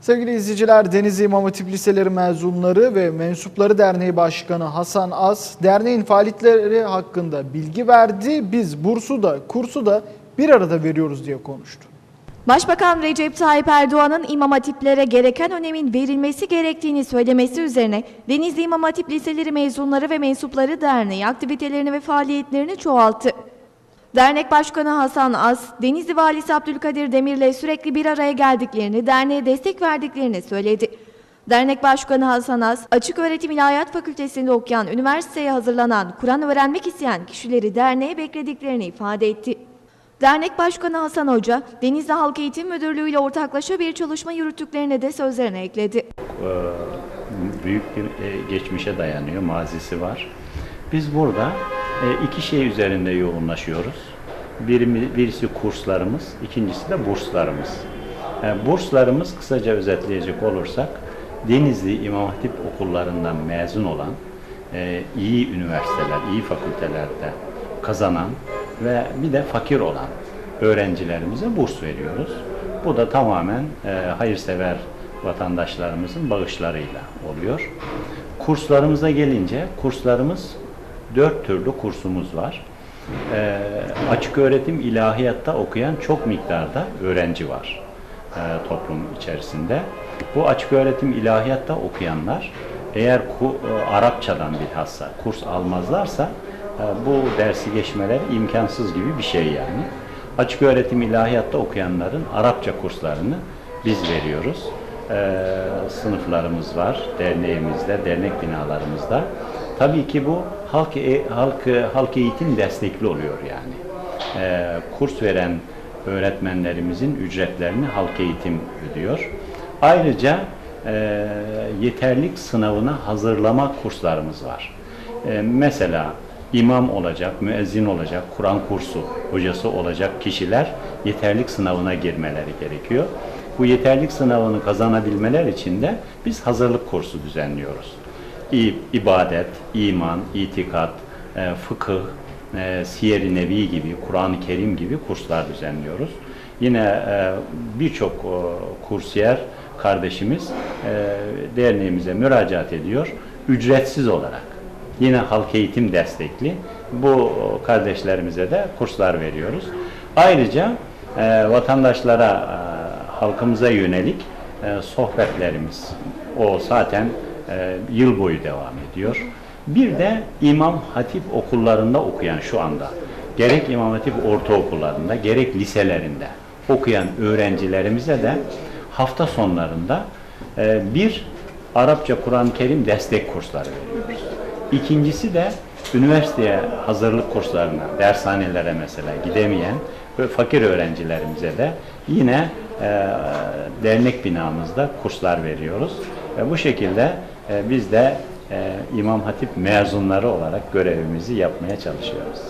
Sevgili izleyiciler, Denizli İmam Hatip Liseleri mezunları ve mensupları derneği başkanı Hasan Az, derneğin faaliyetleri hakkında bilgi verdi. Biz bursu da kursu da bir arada veriyoruz diye konuştu. Başbakan Recep Tayyip Erdoğan'ın İmam Hatiplere gereken önemin verilmesi gerektiğini söylemesi üzerine Denizli İmam Hatip Liseleri Mezunları ve Mensupları Derneği aktivitelerini ve faaliyetlerini çoğalttı. Dernek Başkanı Hasan Az, Denizli Valisi Abdülkadir Demir'le sürekli bir araya geldiklerini, derneğe destek verdiklerini söyledi. Dernek Başkanı Hasan Az, Açık Öğretim İlahiyat Fakültesi'nde okuyan, üniversiteye hazırlanan, Kur'an öğrenmek isteyen kişileri derneğe beklediklerini ifade etti. Dernek Başkanı Hasan Hoca, Denizli Halk Eğitim Müdürlüğü ile ortaklaşa bir çalışma yürüttüklerini de sözlerine ekledi. e, büyük bir e, geçmişe dayanıyor, mazisi var. Biz burada iki şey üzerinde yoğunlaşıyoruz. Birisi kurslarımız, ikincisi de burslarımız. E, Burslarımız kısaca özetleyecek olursak, Denizli İmam Hatip okullarından mezun olan, e, iyi üniversiteler, iyi fakültelerde kazanan ve bir de fakir olan öğrencilerimize burs veriyoruz. Bu da tamamen e, hayırsever vatandaşlarımızın bağışlarıyla oluyor. Kurslarımıza gelince kurslarımız dört türlü kursumuz var. E, açık öğretim ilahiyatta okuyan çok miktarda öğrenci var e, toplum içerisinde. Bu açık öğretim ilahiyatta okuyanlar eğer ku, e, Arapçadan bilhassa kurs almazlarsa e, bu dersi geçmeleri imkansız gibi bir şey yani. Açık öğretim ilahiyatta okuyanların Arapça kurslarını biz veriyoruz. Ee, sınıflarımız var derneğimizde, dernek binalarımızda. Tabii ki bu halk e- halk halk eğitim destekli oluyor yani. Ee, kurs veren öğretmenlerimizin ücretlerini halk eğitim ödüyor. Ayrıca e, yeterlik sınavına hazırlama kurslarımız var. Ee, mesela imam olacak, müezzin olacak, Kur'an kursu hocası olacak kişiler yeterlik sınavına girmeleri gerekiyor. Bu yeterlik sınavını kazanabilmeler için de biz hazırlık kursu düzenliyoruz. İbadet, iman, itikat, e, fıkıh, e, siyer-i nebi gibi, Kur'an-ı Kerim gibi kurslar düzenliyoruz. Yine e, birçok e, kursiyer kardeşimiz e, derneğimize müracaat ediyor ücretsiz olarak. Yine halk eğitim destekli bu kardeşlerimize de kurslar veriyoruz. Ayrıca e, vatandaşlara, e, halkımıza yönelik e, sohbetlerimiz o zaten e, yıl boyu devam ediyor. Bir de İmam Hatip okullarında okuyan şu anda gerek İmam Hatip ortaokullarında gerek liselerinde okuyan öğrencilerimize de hafta sonlarında e, bir Arapça Kur'an-ı Kerim destek kursları veriyoruz. İkincisi de üniversiteye hazırlık kurslarına, dershanelere mesela gidemeyen ve fakir öğrencilerimize de yine e, dernek binamızda kurslar veriyoruz. Ve bu şekilde biz de e, İmam Hatip mezunları olarak görevimizi yapmaya çalışıyoruz.